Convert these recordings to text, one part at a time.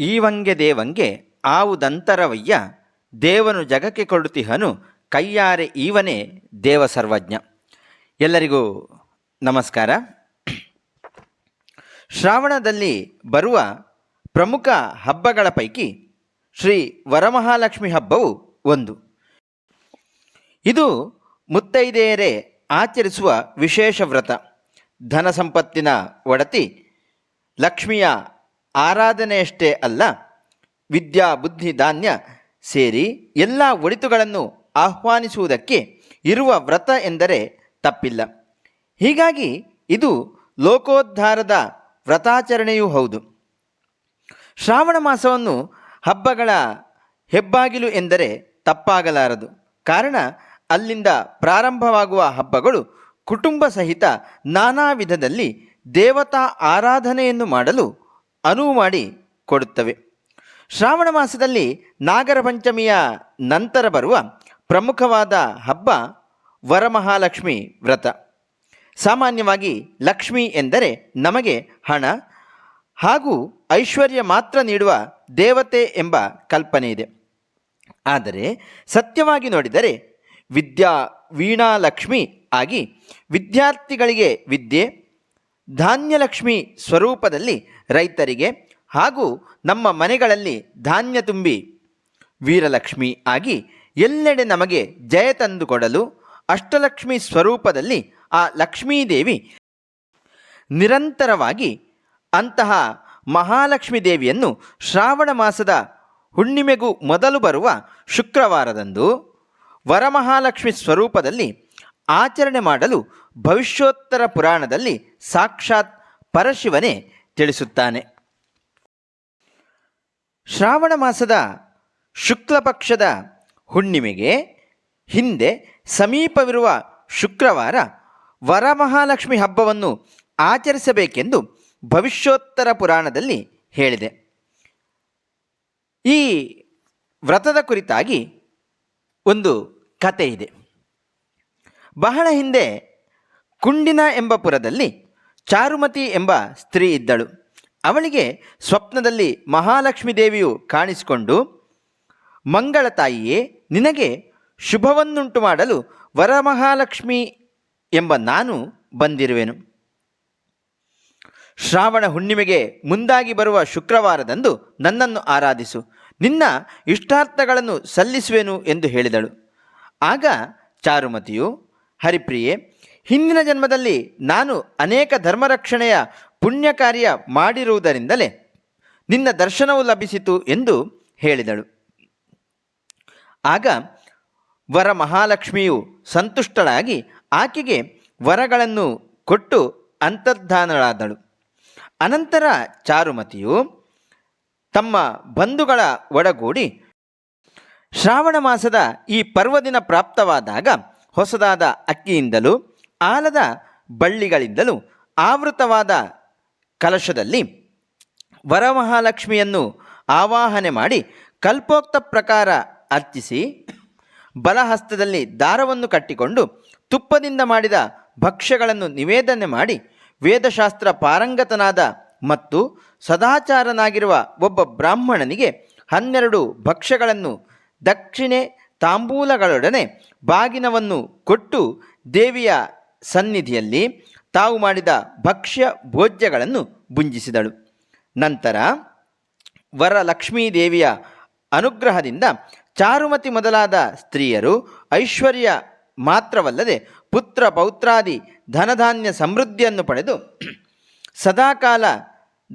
ಈವಂಗೆ ದೇವಂಗೆ ಆವುದಂತರವಯ್ಯ ದೇವನು ಜಗಕ್ಕೆ ಕೊಡುತ್ತಿಹನು ಕೈಯಾರೆ ಈವನೇ ದೇವ ಸರ್ವಜ್ಞ ಎಲ್ಲರಿಗೂ ನಮಸ್ಕಾರ. ಶ್ರಾವಣದಲ್ಲಿ ಬರುವ ಪ್ರಮುಖ ಹಬ್ಬಗಳ ಪೈಕಿ ಶ್ರೀ ವರಮಹಾಲಕ್ಷ್ಮಿ ಹಬ್ಬವು ಒಂದು. ಇದು ಮುತ್ತೈದೆಯರೇ ಆಚರಿಸುವ ವಿಶೇಷ ವ್ರತ. ಧನ ಸಂಪತ್ತಿನ ಒಡತಿ ಲಕ್ಷ್ಮಿಯ ಆರಾಧನೆಯಷ್ಟೇ ಅಲ್ಲ, ವಿದ್ಯಾ, ಬುದ್ಧಿ, ಧಾನ್ಯ ಸೇರಿ ಎಲ್ಲ ಒಳಿತುಗಳನ್ನು ಆಹ್ವಾನಿಸುವುದಕ್ಕೆ ಇರುವ ವ್ರತ ಎಂದರೆ ತಪ್ಪಿಲ್ಲ. ಹೀಗಾಗಿ ಇದು ಲೋಕೋದ್ಧಾರದ ವ್ರತಾಚರಣೆಯೂ ಹೌದು. ಶ್ರಾವಣ ಮಾಸವನ್ನು ಹಬ್ಬಗಳ ಹೆಬ್ಬಾಗಿಲು ಎಂದರೆ ತಪ್ಪಾಗಲಾರದು. ಕಾರಣ, ಅಲ್ಲಿಂದ ಪ್ರಾರಂಭವಾಗುವ ಹಬ್ಬಗಳು ಕುಟುಂಬ ಸಹಿತ ನಾನಾ ವಿಧದಲ್ಲಿ ದೇವತಾ ಆರಾಧನೆಯನ್ನು ಮಾಡಲು ಅನುವು ಮಾಡಿ ಕೊಡುತ್ತವೆ. ಶ್ರಾವಣ ಮಾಸದಲ್ಲಿ ನಾಗರ ಪಂಚಮಿಯ ನಂತರ ಬರುವ ಪ್ರಮುಖವಾದ ಹಬ್ಬ ವರಮಹಾಲಕ್ಷ್ಮಿ ವ್ರತ. ಸಾಮಾನ್ಯವಾಗಿ ಲಕ್ಷ್ಮಿ ಎಂದರೆ ನಮಗೆ ಹಣ ಹಾಗೂ ಐಶ್ವರ್ಯ ಮಾತ್ರ ನೀಡುವ ದೇವತೆ ಎಂಬ ಕಲ್ಪನೆ ಇದೆ. ಆದರೆ ಸತ್ಯವಾಗಿ ನೋಡಿದರೆ ವಿದ್ಯಾ ವೀಣಾಲಕ್ಷ್ಮಿ ಆಗಿ ವಿದ್ಯಾರ್ಥಿಗಳಿಗೆ ವಿದ್ಯೆ ಧಾನ್ಯಲಕ್ಷ್ಮಿ ಸ್ವರೂಪದಲ್ಲಿ ರೈತರಿಗೆ ಹಾಗೂ ನಮ್ಮ ಮನೆಗಳಲ್ಲಿ ಧಾನ್ಯ ತುಂಬಿ ವೀರಲಕ್ಷ್ಮಿ ಆಗಿ ಎಲ್ಲೆಡೆ ನಮಗೆ ಜಯ ತಂದುಕೊಡಲು ಅಷ್ಟಲಕ್ಷ್ಮಿ ಸ್ವರೂಪದಲ್ಲಿ ಆ ಲಕ್ಷ್ಮೀದೇವಿ ನಿರಂತರವಾಗಿ ಅಂತಹ ಮಹಾಲಕ್ಷ್ಮೀ ದೇವಿಯನ್ನು ಶ್ರಾವಣ ಮಾಸದ ಹುಣ್ಣಿಮೆಗೂ ಮೊದಲು ಬರುವ ಶುಕ್ರವಾರದಂದು ವರಮಹಾಲಕ್ಷ್ಮಿ ಸ್ವರೂಪದಲ್ಲಿ ಆಚರಣೆ ಮಾಡಲು ಭವಿಷ್ಯೋತ್ತರ ಪುರಾಣದಲ್ಲಿ ಸಾಕ್ಷಾತ್ ಪರಶಿವನೇ ತಿಳಿಸುತ್ತಾನೆ. ಶ್ರಾವಣ ಮಾಸದ ಶುಕ್ಲ ಪಕ್ಷದ ಹುಣ್ಣಿಮೆಗೆ ಹಿಂದೆ ಸಮೀಪವಿರುವ ಶುಕ್ರವಾರ ವರಮಹಾಲಕ್ಷ್ಮಿ ಹಬ್ಬವನ್ನು ಆಚರಿಸಬೇಕೆಂದು ಭವಿಷ್ಯೋತ್ತರ ಪುರಾಣದಲ್ಲಿ ಹೇಳಿದೆ. ಈ ವ್ರತದ ಕುರಿತಾಗಿ ಒಂದು ಕತೆ ಇದೆ ಬಹಳ ಹಿಂದೆ ಕುಂಡಿನ ಎಂಬ ಪುರದಲ್ಲಿ ಚಾರುಮತಿ ಎಂಬ ಸ್ತ್ರೀ ಇದ್ದಳು. ಅವಳಿಗೆ ಸ್ವಪ್ನದಲ್ಲಿ ಮಹಾಲಕ್ಷ್ಮೀ ದೇವಿಯು ಕಾಣಿಸಿಕೊಂಡು, ಮಂಗಳ ತಾಯಿಯೇ, ನಿನಗೆ ಶುಭವನ್ನುಂಟು ಮಾಡಲು ವರಮಹಾಲಕ್ಷ್ಮಿ ಎಂಬ ನಾನು ಬಂದಿರುವೆನು. ಶ್ರಾವಣ ಹುಣ್ಣಿಮೆಗೆ ಮುಂದಾಗಿ ಬರುವ ಶುಕ್ರವಾರದಂದು ನನ್ನನ್ನು ಆರಾಧಿಸು. ನಿನ್ನ ಇಷ್ಟಾರ್ಥಗಳನ್ನು ಸಲ್ಲಿಸುವೆನು ಎಂದು ಹೇಳಿದಳು. ಆಗ ಚಾರುಮತಿಯು, ಹರಿಪ್ರಿಯೆ ಹಿಂದಿನ ಜನ್ಮದಲ್ಲಿ ನಾನು ಅನೇಕ ಧರ್ಮರಕ್ಷಣೆಯ ಪುಣ್ಯ ಕಾರ್ಯ ಮಾಡಿರುವುದರಿಂದಲೇ ನಿನ್ನ ದರ್ಶನವು ಲಭಿಸಿತು ಎಂದು ಹೇಳಿದಳು. ಆಗ ವರ ಮಹಾಲಕ್ಷ್ಮಿಯು ಸಂತುಷ್ಟಳಾಗಿ ಆಕೆಗೆ ವರಗಳನ್ನು ಕೊಟ್ಟು ಅಂತರ್ಧಾನಳಾದಳು. ಅನಂತರ ಚಾರುಮತಿಯು ತಮ್ಮ ಬಂಧುಗಳ ಒಡಗೂಡಿ ಶ್ರಾವಣ ಮಾಸದ ಈ ಪರ್ವದಿನ ಪ್ರಾಪ್ತವಾದಾಗ ಹೊಸದಾದ ಅಕ್ಕಿಯಿಂದಲೂ ಆಲದ ಬಳ್ಳಿಗಳಿಂದಲೂ ಆವೃತವಾದ ಕಲಶದಲ್ಲಿ ವರಮಹಾಲಕ್ಷ್ಮಿಯನ್ನು ಆವಾಹನೆ ಮಾಡಿ ಕಲ್ಪೋಕ್ತ ಪ್ರಕಾರ ಅರ್ಚಿಸಿ ಬಲಹಸ್ತದಲ್ಲಿ ದಾರವನ್ನು ಕಟ್ಟಿಕೊಂಡು ತುಪ್ಪದಿಂದ ಮಾಡಿದ ಭಕ್ಷ್ಯಗಳನ್ನು ನಿವೇದನೆ ಮಾಡಿ ವೇದಶಾಸ್ತ್ರ ಪಾರಂಗತನಾದ ಮತ್ತು ಸದಾಚಾರನಾಗಿರುವ ಒಬ್ಬ ಬ್ರಾಹ್ಮಣನಿಗೆ ಹನ್ನೆರಡು ಭಕ್ಷ್ಯಗಳನ್ನು ದಕ್ಷಿಣೆ ತಾಂಬೂಲಗಳೊಡನೆ ಬಾಗಿನವನ್ನು ಕೊಟ್ಟು ದೇವಿಯ ಸನ್ನಿಧಿಯಲ್ಲಿ ತಾವು ಮಾಡಿದ ಭಕ್ಷ್ಯ ಭೋಜ್ಯಗಳನ್ನು ಭುಂಜಿಸಿದಳು. ನಂತರ ವರಲಕ್ಷ್ಮೀ ದೇವಿಯ ಅನುಗ್ರಹದಿಂದ ಚಾರುಮತಿ ಮೊದಲಾದ ಸ್ತ್ರೀಯರು ಐಶ್ವರ್ಯ ಮಾತ್ರವಲ್ಲದೆ ಪುತ್ರ ಪೌತ್ರಾದಿ ಧನಧಾನ್ಯ ಸಮೃದ್ಧಿಯನ್ನು ಪಡೆದು ಸದಾಕಾಲ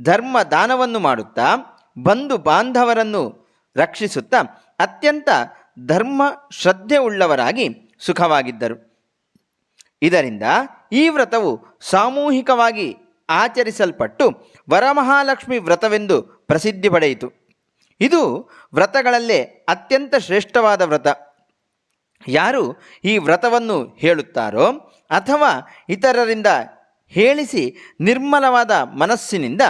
ಧರ್ಮ ದಾನವನ್ನು ಮಾಡುತ್ತಾ ಬಂಧು ಬಾಂಧವರನ್ನು ರಕ್ಷಿಸುತ್ತಾ ಅತ್ಯಂತ ಧರ್ಮ ಶ್ರದ್ಧೆ ಉಳ್ಳವರಾಗಿ ಸುಖವಾಗಿದ್ದರು. ಇದರಿಂದ ಈ ವ್ರತವು ಸಾಮೂಹಿಕವಾಗಿ ಆಚರಿಸಲ್ಪಟ್ಟು ವರಮಹಾಲಕ್ಷ್ಮಿ ವ್ರತವೆಂದು ಪ್ರಸಿದ್ಧಿ ಪಡೆಯಿತು. ಇದು ವ್ರತಗಳಲ್ಲೇ ಅತ್ಯಂತ ಶ್ರೇಷ್ಠವಾದ ವ್ರತ. ಯಾರು ಈ ವ್ರತವನ್ನು ಹೇಳುತ್ತಾರೋ ಅಥವಾ ಇತರರಿಂದ ಹೇಳಿಸಿ ನಿರ್ಮಲವಾದ ಮನಸ್ಸಿನಿಂದ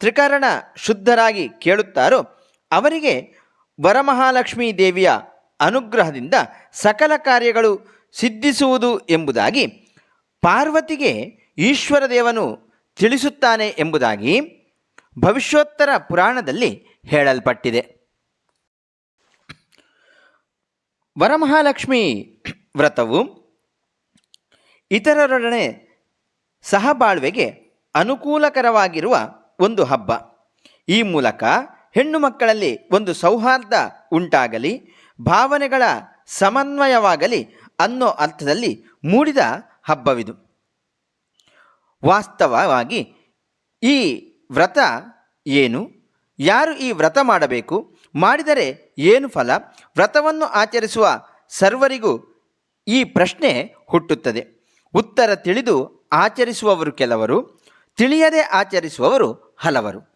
ತ್ರಿಕರಣ ಶುದ್ಧರಾಗಿ ಕೇಳುತ್ತಾರೋ ಅವರಿಗೆ ವರಮಹಾಲಕ್ಷ್ಮೀ ದೇವಿಯ ಅನುಗ್ರಹದಿಂದ ಸಕಲ ಕಾರ್ಯಗಳು ಸಿದ್ಧಿಸುವುದು ಎಂಬುದಾಗಿ ಪಾರ್ವತಿಗೆ ಈಶ್ವರ ದೇವನು ತಿಳಿಸುತ್ತಾನೆ ಎಂಬುದಾಗಿ ಭವಿಷ್ಯೋತ್ತರ ಪುರಾಣದಲ್ಲಿ ಹೇಳಲ್ಪಟ್ಟಿದೆ. ವರಮಹಾಲಕ್ಷ್ಮಿ ವ್ರತವು ಇತರರೊಡನೆ ಸಹಬಾಳ್ವೆಗೆ ಅನುಕೂಲಕರವಾಗಿರುವ ಒಂದು ಹಬ್ಬ. ಈ ಮೂಲಕ ಹೆಣ್ಣು ಮಕ್ಕಳಲ್ಲಿ ಒಂದು ಸೌಹಾರ್ದ ಉಂಟಾಗಲಿ, ಭಾವನೆಗಳ ಸಮನ್ವಯವಾಗಲಿ ಅನ್ನೋ ಅರ್ಥದಲ್ಲಿ ಮೂಡಿದ ಹಬ್ಬವಿದು. ವಾಸ್ತವವಾಗಿ ಈ ವ್ರತ ಏನು? ಯಾರು ಈ ವ್ರತ ಮಾಡಬೇಕು? ಮಾಡಿದರೆ ಏನು ಫಲ? ವ್ರತವನ್ನು ಆಚರಿಸುವ ಸರ್ವರಿಗೂ ಈ ಪ್ರಶ್ನೆ ಹುಟ್ಟುತ್ತದೆ. ಉತ್ತರ ತಿಳಿದು ಆಚರಿಸುವವರು ಕೆಲವರು, ತಿಳಿಯದೆ ಆಚರಿಸುವವರು ಹಲವರು.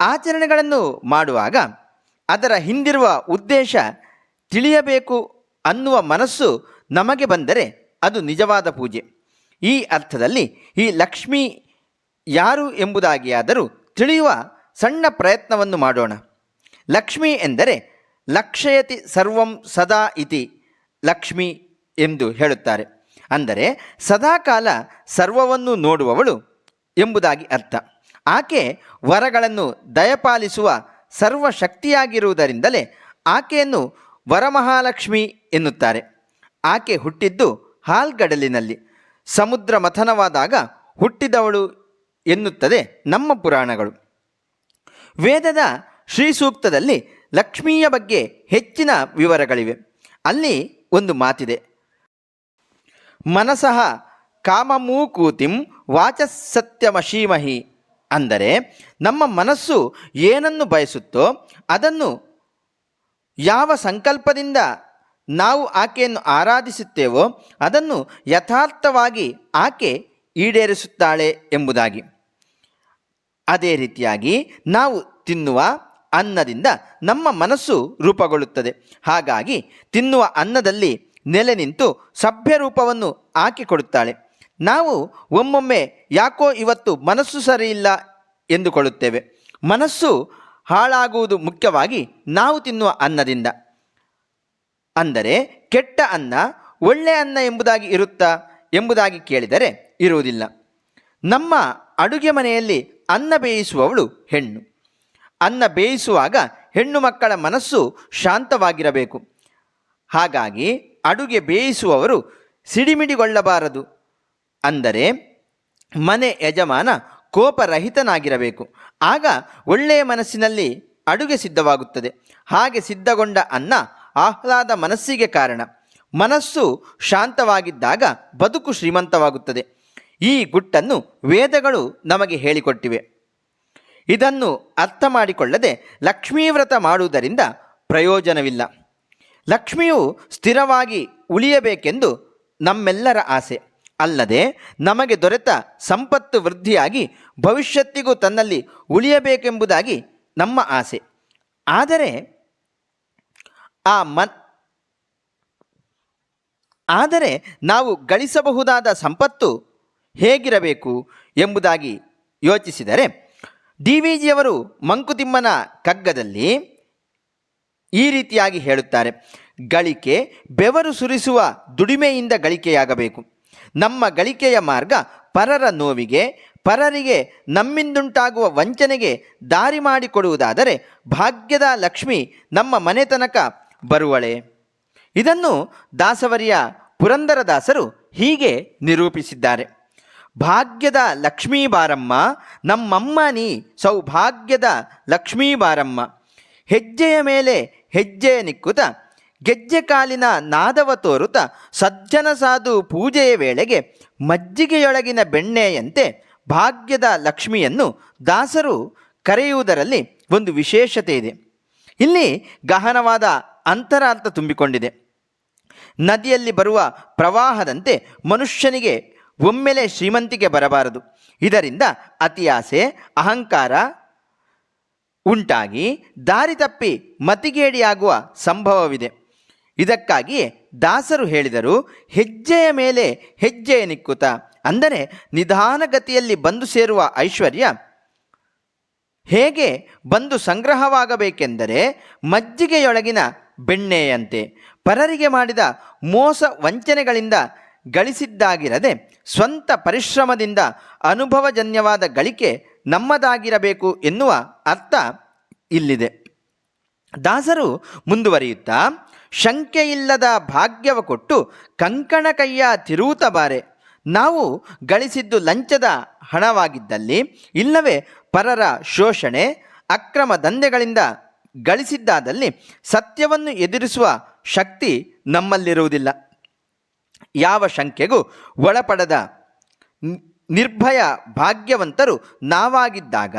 ಆಚರಣೆಗಳನ್ನು ಮಾಡುವಾಗ ಅದರ ಹಿಂದಿರುವ ಉದ್ದೇಶ ತಿಳಿಯಬೇಕು ಅನ್ನುವ ಮನಸ್ಸು ನಮಗೆ ಬಂದರೆ ಅದು ನಿಜವಾದ ಪೂಜೆ. ಈ ಅರ್ಥದಲ್ಲಿ ಈ ಲಕ್ಷ್ಮಿ ಯಾರು ಎಂಬುದಾಗಿಯಾದರೂ ತಿಳಿಯುವ ಸಣ್ಣ ಪ್ರಯತ್ನವನ್ನು ಮಾಡೋಣ. ಲಕ್ಷ್ಮಿ ಎಂದರೆ ಲಕ್ಷಯತಿ ಸರ್ವಂ ಸದಾ ಇತಿ ಲಕ್ಷ್ಮಿ ಎಂದು ಹೇಳುತ್ತಾರೆ. ಅಂದರೆ ಸದಾಕಾಲ ಸರ್ವವನ್ನು ನೋಡುವವಳು ಎಂಬುದಾಗಿ ಅರ್ಥ. ಆಕೆ ವರಗಳನ್ನು ದಯಪಾಲಿಸುವ ಸರ್ವಶಕ್ತಿಯಾಗಿರುವುದರಿಂದಲೇ ಆಕೆಯನ್ನು ವರಮಹಾಲಕ್ಷ್ಮಿ ಎನ್ನುತ್ತಾರೆ. ಆಕೆ ಹುಟ್ಟಿದ್ದು ಹಾಲ್ಗಡಲಿನಲ್ಲಿ. ಸಮುದ್ರ ಮಥನವಾದಾಗ ಹುಟ್ಟಿದವಳು ಎನ್ನುತ್ತದೆ ನಮ್ಮ ಪುರಾಣಗಳು. ವೇದದ ಶ್ರೀಸೂಕ್ತದಲ್ಲಿ ಲಕ್ಷ್ಮಿಯ ಬಗ್ಗೆ ಹೆಚ್ಚಿನ ವಿವರಗಳಿವೆ. ಅಲ್ಲಿ ಒಂದು ಮಾತಿದೆ. ಮನಸಃ ಕಾಮಮೂಕೂತಿಂ ವಾಚಸತ್ಯಮಶೀಮಹಿ ಅಂದರೆ ನಮ್ಮ ಮನಸ್ಸು ಏನನ್ನು ಬಯಸುತ್ತೋ ಅದನ್ನು ಯಾವ ಸಂಕಲ್ಪದಿಂದ ನಾವು ಆಕೆಯನ್ನು ಆರಾಧಿಸುತ್ತೇವೋ ಅದನ್ನು ಯಥಾರ್ಥವಾಗಿ ಆಕೆ ಈಡೇರಿಸುತ್ತಾಳೆ ಎಂಬುದಾಗಿ. ಅದೇ ರೀತಿಯಾಗಿ ನಾವು ತಿನ್ನುವ ಅನ್ನದಿಂದ ನಮ್ಮ ಮನಸ್ಸು ರೂಪಗೊಳ್ಳುತ್ತದೆ. ಹಾಗಾಗಿ ತಿನ್ನುವ ಅನ್ನದಲ್ಲಿ ನೆಲೆ ನಿಂತು ಸಭ್ಯ ರೂಪವನ್ನು ಆಕೆ ಕೊಡುತ್ತಾಳೆ. ನಾವು ಒಮ್ಮೊಮ್ಮೆ ಯಾಕೋ ಇವತ್ತು ಮನಸ್ಸು ಸರಿಯಿಲ್ಲ ಎಂದುಕೊಳ್ಳುತ್ತೇವೆ. ಮನಸ್ಸು ಹಾಳಾಗುವುದು ಮುಖ್ಯವಾಗಿ ನಾವು ತಿನ್ನುವ ಅನ್ನದಿಂದ. ಅಂದರೆ ಕೆಟ್ಟ ಅನ್ನ ಒಳ್ಳೆಯ ಅನ್ನ ಎಂಬುದಾಗಿ ಇರುತ್ತಾ ಎಂಬುದಾಗಿ ಕೇಳಿದರೆ ಇರುವುದಿಲ್ಲ. ನಮ್ಮ ಅಡುಗೆ ಮನೆಯಲ್ಲಿ ಅನ್ನ ಬೇಯಿಸುವವಳು ಹೆಣ್ಣು. ಅನ್ನ ಬೇಯಿಸುವಾಗ ಹೆಣ್ಣು ಮಕ್ಕಳ ಮನಸ್ಸು ಶಾಂತವಾಗಿರಬೇಕು. ಹಾಗಾಗಿ ಅಡುಗೆ ಬೇಯಿಸುವವರು ಸಿಡಿಮಿಡಿಗೊಳ್ಳಬಾರದು. ಅಂದರೆ ಮನೆ ಯಜಮಾನ ಕೋಪರಹಿತನಾಗಿರಬೇಕು. ಆಗ ಒಳ್ಳೆಯ ಮನಸ್ಸಿನಲ್ಲಿ ಅಡುಗೆ ಸಿದ್ಧವಾಗುತ್ತದೆ. ಹಾಗೆ ಸಿದ್ಧಗೊಂಡ ಅನ್ನ ಆಹ್ಲಾದ ಮನಸ್ಸಿಗೆ ಕಾರಣ. ಮನಸ್ಸು ಶಾಂತವಾಗಿದ್ದಾಗ ಬದುಕು ಶ್ರೀಮಂತವಾಗುತ್ತದೆ. ಈ ಗುಟ್ಟನ್ನು ವೇದಗಳು ನಮಗೆ ಹೇಳಿಕೊಟ್ಟಿವೆ. ಇದನ್ನು ಅರ್ಥ ಮಾಡಿಕೊಳ್ಳದೆ ಲಕ್ಷ್ಮೀ ವ್ರತ ಮಾಡುವುದರಿಂದ ಪ್ರಯೋಜನವಿಲ್ಲ. ಲಕ್ಷ್ಮಿಯು ಸ್ಥಿರವಾಗಿ ಉಳಿಯಬೇಕೆಂದು ನಮ್ಮೆಲ್ಲರ ಆಸೆ. ಅಲ್ಲದೆ ನಮಗೆ ದೊರೆತ ಸಂಪತ್ತು ವೃದ್ಧಿಯಾಗಿ ಭವಿಷ್ಯತ್ತಿಗೂ ತನ್ನಲ್ಲಿ ಉಳಿಯಬೇಕೆಂಬುದಾಗಿ ನಮ್ಮ ಆಸೆ. ಆದರೆ ಆ ಮನ್ ಆದರೆ ನಾವು ಗಳಿಸಬಹುದಾದ ಸಂಪತ್ತು ಹೇಗಿರಬೇಕು ಎಂಬುದಾಗಿ ಯೋಚಿಸಿದರೆ ಡಿ ವಿ ಜಿಯವರು ಮಂಕುತಿಮ್ಮನ ಕಗ್ಗದಲ್ಲಿ ಈ ರೀತಿಯಾಗಿ ಹೇಳುತ್ತಾರೆ, ಗಳಿಕೆ ಬೆವರು ಸುರಿಸುವ ದುಡಿಮೆಯಿಂದ ಗಳಿಕೆಯಾಗಬೇಕು. ನಮ್ಮ ಗಳಿಕೆಯ ಮಾರ್ಗ ಪರರ ನೋವಿಗೆ, ಪರರಿಗೆ ನಮ್ಮಿಂದುಂಟಾಗುವ ವಂಚನೆಗೆ ದಾರಿ ಮಾಡಿಕೊಡುವುದಾದರೆ ಭಾಗ್ಯದ ಲಕ್ಷ್ಮಿ ನಮ್ಮ ಮನೆತನಕ ಬರುವಳೆ. ಇದನ್ನು ದಾಸವರಿಯ ಪುರಂದರದಾಸರು ಹೀಗೆ ನಿರೂಪಿಸಿದ್ದಾರೆ. ಭಾಗ್ಯದ ಲಕ್ಷ್ಮೀ ಬಾರಮ್ಮ, ನಮ್ಮಮ್ಮ ನೀ ಸೌಭಾಗ್ಯದ ಲಕ್ಷ್ಮೀ ಬಾರಮ್ಮ. ಹೆಜ್ಜೆಯ ಮೇಲೆ ಹೆಜ್ಜೆಯ ನಿಕ್ಕುತ ಗೆಜ್ಜೆ ಕಾಲಿನ ನಾದವ ತೋರುತ ಸಜ್ಜನ ಸಾಧು ಪೂಜೆಯ ವೇಳೆಗೆ ಮಜ್ಜಿಗೆಯೊಳಗಿನ ಬೆಣ್ಣೆಯಂತೆ ಭಾಗ್ಯದ ಲಕ್ಷ್ಮಿಯನ್ನು ದಾಸರು ಕರೆಯುವುದರಲ್ಲಿ ಒಂದು ವಿಶೇಷತೆ ಇದೆ. ಇಲ್ಲಿ ಗಹನವಾದ ಅಂತರಾರ್ಥ ತುಂಬಿಕೊಂಡಿದೆ. ನದಿಯಲ್ಲಿ ಬರುವ ಪ್ರವಾಹದಂತೆ ಮನುಷ್ಯನಿಗೆ ಒಮ್ಮೆಲೆ ಶ್ರೀಮಂತಿಕೆ ಬರಬಾರದು. ಇದರಿಂದ ಅತಿಯಾಸೆ ಅಹಂಕಾರ ಉಂಟಾಗಿ ದಾರಿ ತಪ್ಪಿ ಮತಿಗೇಡಿಯಾಗುವ ಸಂಭವವಿದೆ. ಇದಕ್ಕಾಗಿಯೇ ದಾಸರು ಹೇಳಿದರು, ಹೆಜ್ಜೆಯ ಮೇಲೆ ಹೆಜ್ಜೆಯ ನಿಕ್ಕುತ. ಅಂದರೆ ನಿಧಾನಗತಿಯಲ್ಲಿ ಬಂದು ಸೇರುವ ಐಶ್ವರ್ಯ ಹೇಗೆ ಬಂದು ಸಂಗ್ರಹವಾಗಬೇಕೆಂದರೆ ಮಜ್ಜಿಗೆಯೊಳಗಿನ ಬೆಣ್ಣೆಯಂತೆ. ಪರರಿಗೆ ಮಾಡಿದ ಮೋಸ ವಂಚನೆಗಳಿಂದ ಗಳಿಸಿದ್ದಾಗಿರದೆ ಸ್ವಂತ ಪರಿಶ್ರಮದಿಂದ ಅನುಭವಜನ್ಯವಾದ ಗಳಿಕೆ ನಮ್ಮದಾಗಿರಬೇಕು ಎನ್ನುವ ಅರ್ಥ ಇಲ್ಲಿದೆ. ದಾಸರು ಮುಂದುವರಿಯುತ್ತಾ ಶಂಕೆಯಿಲ್ಲದ ಭಾಗ್ಯವ ಕೊಟ್ಟು ಕಂಕಣ ಕೈಯ ತಿರುವುತ ಬಾರೆ ನಾವು ಗಳಿಸಿದ್ದು ಲಂಚದ ಹಣವಾಗಿದ್ದಲ್ಲಿ, ಇಲ್ಲವೇ ಪರರ ಶೋಷಣೆ, ಅಕ್ರಮ ದಂಧೆಗಳಿಂದ ಗಳಿಸಿದ್ದಾದಲ್ಲಿ ಸತ್ಯವನ್ನು ಎದುರಿಸುವ ಶಕ್ತಿ ನಮ್ಮಲ್ಲಿರುವುದಿಲ್ಲ. ಯಾವ ಶಂಕೆಗೂ ಒಳಪಡದ ನಿರ್ಭಯ ಭಾಗ್ಯವಂತರು ನಾವಾಗಿದ್ದಾಗ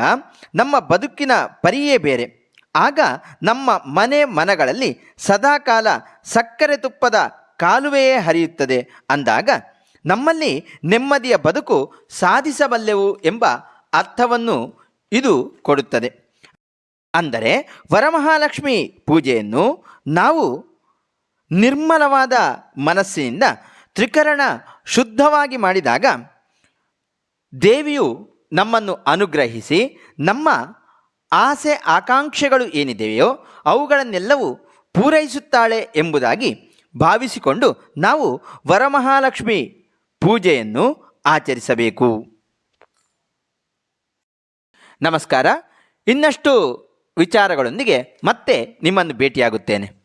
ನಮ್ಮ ಬದುಕಿನ ಪರಿಯೇ ಬೇರೆ. ಆಗ ನಮ್ಮ ಮನೆ ಮನಗಳಲ್ಲಿ ಸದಾಕಾಲ ಸಕ್ಕರೆ ತುಪ್ಪದ ಕಾಲುವೆಯೇ ಹರಿಯುತ್ತದೆ ಅಂದಾಗ ನಮ್ಮಲ್ಲಿ ನೆಮ್ಮದಿಯ ಬದುಕು ಸಾಧಿಸಬಲ್ಲೆವು ಎಂಬ ಅರ್ಥವನ್ನು ಇದು ಕೊಡುತ್ತದೆ. ಅಂದರೆ ವರಮಹಾಲಕ್ಷ್ಮಿ ಪೂಜೆಯನ್ನು ನಾವು ನಿರ್ಮಲವಾದ ಮನಸ್ಸಿನಿಂದ ತ್ರಿಕರಣ ಶುದ್ಧವಾಗಿ ಮಾಡಿದಾಗ ದೇವಿಯು ನಮ್ಮನ್ನು ಅನುಗ್ರಹಿಸಿ ನಮ್ಮ ಆಸೆ ಆಕಾಂಕ್ಷೆಗಳು ಏನಿದೆಯೋ ಅವುಗಳನ್ನೆಲ್ಲವೂ ಪೂರೈಸುತ್ತಾಳೆ ಎಂಬುದಾಗಿ ಭಾವಿಸಿಕೊಂಡು ನಾವು ವರಮಹಾಲಕ್ಷ್ಮಿ ಪೂಜೆಯನ್ನು ಆಚರಿಸಬೇಕು. ನಮಸ್ಕಾರ. ಇನ್ನಷ್ಟು ವಿಚಾರಗಳೊಂದಿಗೆ ಮತ್ತೆ ನಿಮ್ಮನ್ನು ಭೇಟಿಯಾಗುತ್ತೇನೆ.